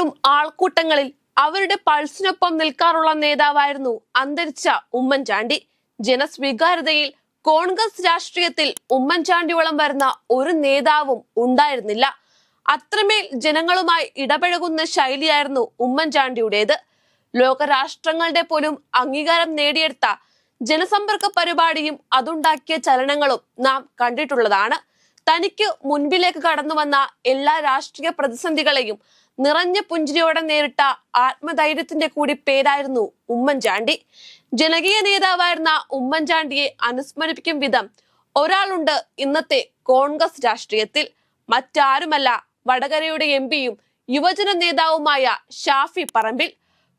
എപ്പോഴും ആൾക്കൂട്ടങ്ങളിൽ അവരുടെ പൾസിനൊപ്പം നിൽക്കാറുള്ള നേതാവായിരുന്നു അന്തരിച്ച ഉമ്മൻചാണ്ടി. ജനസ്വീകാര്യതയിൽ കോൺഗ്രസ് രാഷ്ട്രീയത്തിൽ ഉമ്മൻചാണ്ടിയോളം വരുന്ന ഒരു നേതാവും ഉണ്ടായിരുന്നില്ല. അത്രമേൽ ജനങ്ങളുമായി ഇടപഴകുന്ന ശൈലിയായിരുന്നു ഉമ്മൻചാണ്ടിയുടേത്. ലോകരാഷ്ട്രങ്ങളുടെ പോലും അംഗീകാരം നേടിയെടുത്ത ജനസമ്പർക്ക പരിപാടിയും അതുണ്ടാക്കിയ ചലനങ്ങളും നാം കണ്ടിട്ടുള്ളതാണ്. തനിക്ക് മുൻപിലേക്ക് കടന്നു വന്ന എല്ലാ രാഷ്ട്രീയ പ്രതിസന്ധികളെയും നിറഞ്ഞ പുഞ്ചിരിയോടെ നേരിട്ട ആത്മധൈര്യത്തിന്റെ കൂടി പേരായിരുന്നു ഉമ്മൻചാണ്ടി. ജനകീയ നേതാവായിരുന്ന ഉമ്മൻചാണ്ടിയെ അനുസ്മരിപ്പിക്കും വിധം ഒരാളുണ്ട് ഇന്നത്തെ കോൺഗ്രസ് രാഷ്ട്രീയത്തിൽ. മറ്റാരുമല്ല വടകരയുടെ എം പിയും യുവജന നേതാവുമായ ഷാഫി പറമ്പിൽ.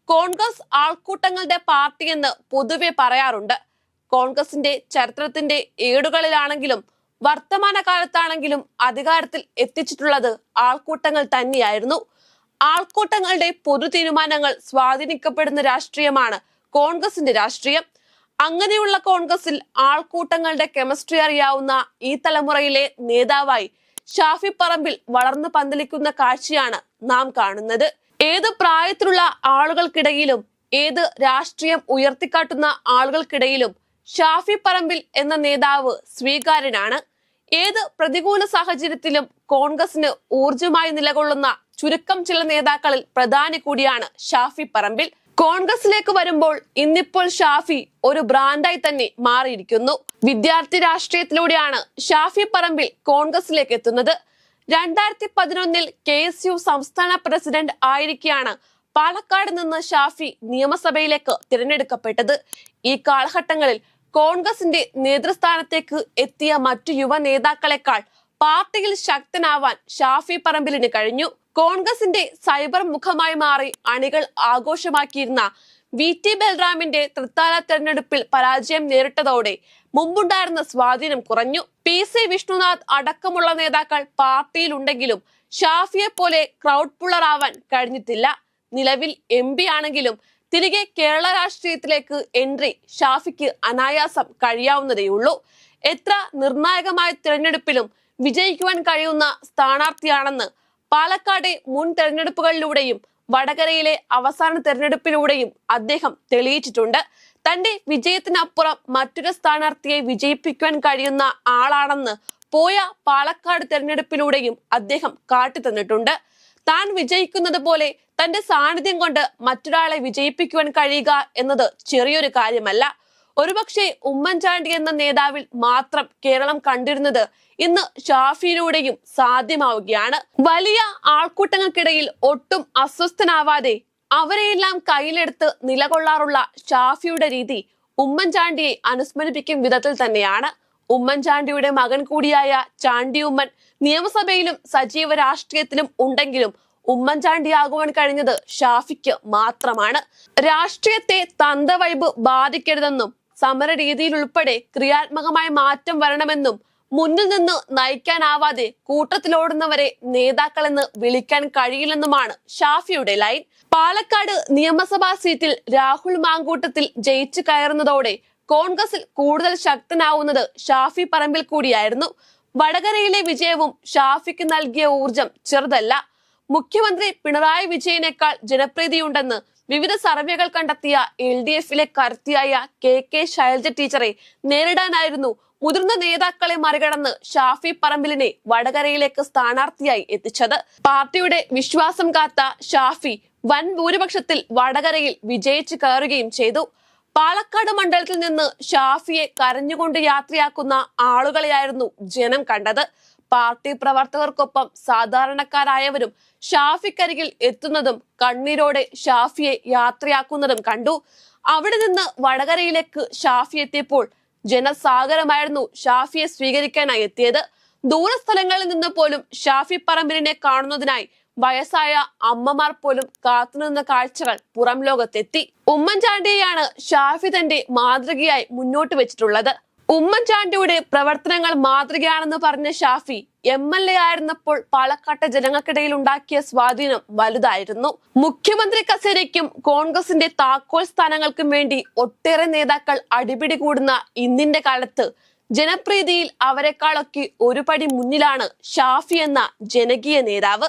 കോൺഗ്രസ് ആൾക്കൂട്ടങ്ങളുടെ പാർട്ടിയെന്ന് പൊതുവെ പറയാറുണ്ട്. കോൺഗ്രസിന്റെ ചരിത്രത്തിന്റെ ഏടുകളിലാണെങ്കിലും വർത്തമാന കാലത്താണെങ്കിലും അധികാരത്തിൽ എത്തിച്ചിട്ടുള്ളത് ആൾക്കൂട്ടങ്ങൾ തന്നെയായിരുന്നു. ആൾക്കൂട്ടങ്ങളുടെ പൊതു തീരുമാനങ്ങൾ സ്വാധീനിക്കപ്പെടുന്ന രാഷ്ട്രീയമാണ് കോൺഗ്രസിന്റെ രാഷ്ട്രീയം. അങ്ങനെയുള്ള കോൺഗ്രസിൽ ആൾക്കൂട്ടങ്ങളുടെ കെമിസ്ട്രി അറിയാവുന്ന ഈ തലമുറയിലെ നേതാവായി ഷാഫി പറമ്പിൽ വളർന്നു പന്തലിക്കുന്ന കാഴ്ചയാണ് നാം കാണുന്നത്. ഏത് പ്രായത്തിലുള്ള ആളുകൾക്കിടയിലും ഏത് രാഷ്ട്രീയം ഉയർത്തിക്കാട്ടുന്ന ആളുകൾക്കിടയിലും ഷാഫി പറമ്പിൽ എന്ന നേതാവ് സ്വീകാര്യനാണ്. ഏത് പ്രതികൂല സാഹചര്യത്തിലും കോൺഗ്രസിന് ഊർജമായി നിലകൊള്ളുന്ന ചുരുക്കം ചില നേതാക്കളിൽ പ്രധാനി കൂടിയാണ് ഷാഫി പറമ്പിൽ. കോൺഗ്രസിലേക്ക് വരുമ്പോൾ ഇന്നിപ്പോൾ ഷാഫി ഒരു ബ്രാൻഡായി തന്നെ മാറിയിരിക്കുന്നു. വിദ്യാർത്ഥി രാഷ്ട്രീയത്തിലൂടെയാണ് ഷാഫി പറമ്പിൽ കോൺഗ്രസിലേക്ക് എത്തുന്നത്. രണ്ടായിരത്തി പതിനൊന്നിൽ കെ എസ് യു സംസ്ഥാന പ്രസിഡന്റ് ആയിരിക്കെയാണ് പാലക്കാട് നിന്ന് ഷാഫി നിയമസഭയിലേക്ക് തിരഞ്ഞെടുക്കപ്പെട്ടത്. ഈ കാലഘട്ടങ്ങളിൽ കോൺഗ്രസിന്റെ നേതൃസ്ഥാനത്തേക്ക് എത്തിയ മറ്റു യുവ നേതാക്കളെക്കാൾ പാർട്ടിയിൽ ശക്തനാവാൻ ഷാഫി പറമ്പിലിന് കഴിഞ്ഞു. കോൺഗ്രസിന്റെ സൈബർ മുഖമായി മാറി അണികൾ ആഘോഷമാക്കിയിരുന്ന വി ടി ബൽറാമിന്റെ തൃത്താല തെരഞ്ഞെടുപ്പിൽ പരാജയം നേരിട്ടതോടെ മുമ്പുണ്ടായിരുന്ന സ്വാധീനം കുറഞ്ഞു. പി സി വിഷ്ണുനാഥ് അടക്കമുള്ള നേതാക്കൾ പാർട്ടിയിലുണ്ടെങ്കിലും ഷാഫിയെ പോലെ ക്രൗഡ് പുള്ളറാവാൻ കഴിഞ്ഞിട്ടില്ല. നിലവിൽ എം ആണെങ്കിലും തിരികെ കേരള രാഷ്ട്രീയത്തിലേക്ക് എൻട്രി ഷാഫിക്ക് അനായാസം കഴിയാവുന്നതേയുള്ളൂ എത്ര നിർണായകമായ തിരഞ്ഞെടുപ്പിലും വിജയിക്കുവാൻ കഴിയുന്ന സ്ഥാനാർത്ഥിയാണെന്ന് പാലക്കാട് മുൻ തെരഞ്ഞെടുപ്പുകളിലൂടെയും വടകരയിലെ അവസാന തെരഞ്ഞെടുപ്പിലൂടെയും അദ്ദേഹം തെളിയിച്ചിട്ടുണ്ട്. തന്റെ വിജയത്തിനപ്പുറം മറ്റൊരു സ്ഥാനാർത്ഥിയെ വിജയിപ്പിക്കുവാൻ കഴിയുന്ന ആളാണെന്ന് പോയ പാലക്കാട് തെരഞ്ഞെടുപ്പിലൂടെയും അദ്ദേഹം കാട്ടിത്തന്നിട്ടുണ്ട്. താൻ വിജയിക്കുന്നത് പോലെ തന്റെ സാന്നിധ്യം കൊണ്ട് മറ്റൊരാളെ വിജയിപ്പിക്കുവാൻ കഴിയുക എന്നത് ചെറിയൊരു കാര്യമല്ല. ഒരുപക്ഷെ ഉമ്മൻചാണ്ടി എന്ന നേതാവിൽ മാത്രം കേരളം കണ്ടിരുന്നത് ഇന്ന് ഷാഫിയിലൂടെയും സാധ്യമാവുകയാണ്. വലിയ ആൾക്കൂട്ടങ്ങൾക്കിടയിൽ ഒട്ടും അസ്വസ്ഥനാവാതെ അവരെയെല്ലാം കയ്യിലെടുത്ത് നിലകൊള്ളാറുള്ള ഷാഫിയുടെ രീതി ഉമ്മൻചാണ്ടിയെ അനുസ്മരിപ്പിക്കും വിധത്തിൽ തന്നെയാണ്. ഉമ്മൻചാണ്ടിയുടെ മകൻ കൂടിയായ ചാണ്ടി ഉമ്മൻ നിയമസഭയിലും സജീവ രാഷ്ട്രീയത്തിലും ഉണ്ടെങ്കിലും ഉമ്മൻചാണ്ടിയാകുവാൻ കഴിഞ്ഞത് ഷാഫിക്ക് മാത്രമാണ്. രാഷ്ട്രീയത്തെ തന്തവൈബ് ബാധിക്കരുതെന്നും സമര രീതിയിൽ ഉൾപ്പെടെ ക്രിയാത്മകമായ മാറ്റം വരണമെന്നും മുന്നിൽ നിന്ന് നയിക്കാനാവാതെ കൂട്ടത്തിലോടുന്നവരെ നേതാക്കളെന്ന് വിളിക്കാൻ കഴിയില്ലെന്നുമാണ് ഷാഫിയുടെ ലൈൻ. പാലക്കാട് നിയമസഭാ സീറ്റിൽ രാഹുൽ മാങ്കൂട്ടത്തിൽ ജയിച്ചു കയറുന്നതോടെ കോൺഗ്രസിൽ കൂടുതൽ ശക്തനാവുന്നത് ഷാഫി പറമ്പിൽ കൂടിയായിരുന്നു. വടകരയിലെ വിജയവും ഷാഫിക്ക് നൽകിയ ഊർജം ചെറുതല്ല. മുഖ്യമന്ത്രി പിണറായി വിജയനേക്കാൾ ജനപ്രീതിയുണ്ടെന്ന് വിവിധ സർവേകൾ കണ്ടെത്തിയ എൽ ഡി എഫിലെ കരുത്തിയായ കെ കെ ശൈലജ ടീച്ചറെ നേരിടാനായിരുന്നു മുതിർന്ന നേതാക്കളെ മറികടന്ന് ഷാഫി പറമ്പിലിനെ വടകരയിലേക്ക് സ്ഥാനാർത്ഥിയായി എത്തിച്ചത്. പാർട്ടിയുടെ വിശ്വാസം കാത്ത ഷാഫി വൻ ഭൂരിപക്ഷത്തിൽ വടകരയിൽ വിജയിച്ചു കയറുകയും ചെയ്തു. പാലക്കാട് മണ്ഡലത്തിൽ നിന്ന് ഷാഫിയെ കരഞ്ഞുകൊണ്ട് യാത്രയാക്കുന്ന ആളുകളെയായിരുന്നു ജനം കണ്ടത്. പാർട്ടി പ്രവർത്തകർക്കൊപ്പം സാധാരണക്കാരായവരും ഷാഫിക്കരികിൽ എത്തുന്നതും കണ്ണീരോടെ ഷാഫിയെ യാത്രയാക്കുന്നതും കണ്ടു. അവിടെ നിന്ന് വടകരയിലേക്ക് ഷാഫി എത്തിയപ്പോൾ ജനസാഗരമായിരുന്നു ഷാഫിയെ സ്വീകരിക്കാനായി എത്തിയത്. ദൂരസ്ഥലങ്ങളിൽ നിന്ന് പോലും ഷാഫി പറമ്പിലിനെ കാണുന്നതിനായി വയസ്സായ അമ്മമാർ പോലും കാത്തുനിന്ന കാഴ്ചകൾ പുറം ലോകത്തെത്തി. ഉമ്മൻചാണ്ടിയെയാണ് ഷാഫി തന്റെ മാതൃകയായി മുന്നോട്ട് വെച്ചിട്ടുള്ളത്. ഉമ്മൻചാണ്ടിയുടെ പ്രവർത്തനങ്ങൾ മാതൃകയാണെന്ന് പറഞ്ഞ ഷാഫി എം എൽ എ ആയിരുന്നപ്പോൾ പാലക്കാട്ടെ ജനങ്ങൾക്കിടയിൽ ഉണ്ടാക്കിയ സ്വാധീനം വലുതായിരുന്നു. മുഖ്യമന്ത്രി കസേരയ്ക്കും കോൺഗ്രസിന്റെ താക്കോൽ സ്ഥാനങ്ങൾക്കും വേണ്ടി ഒട്ടേറെ നേതാക്കൾ അടിപിടി കൂടുന്ന ഇന്നിന്റെ കാലത്ത് ജനപ്രീതിയിൽ അവരെക്കാളൊക്കെ ഒരു പടി മുന്നിലാണ് ഷാഫി എന്ന ജനകീയ നേതാവ്.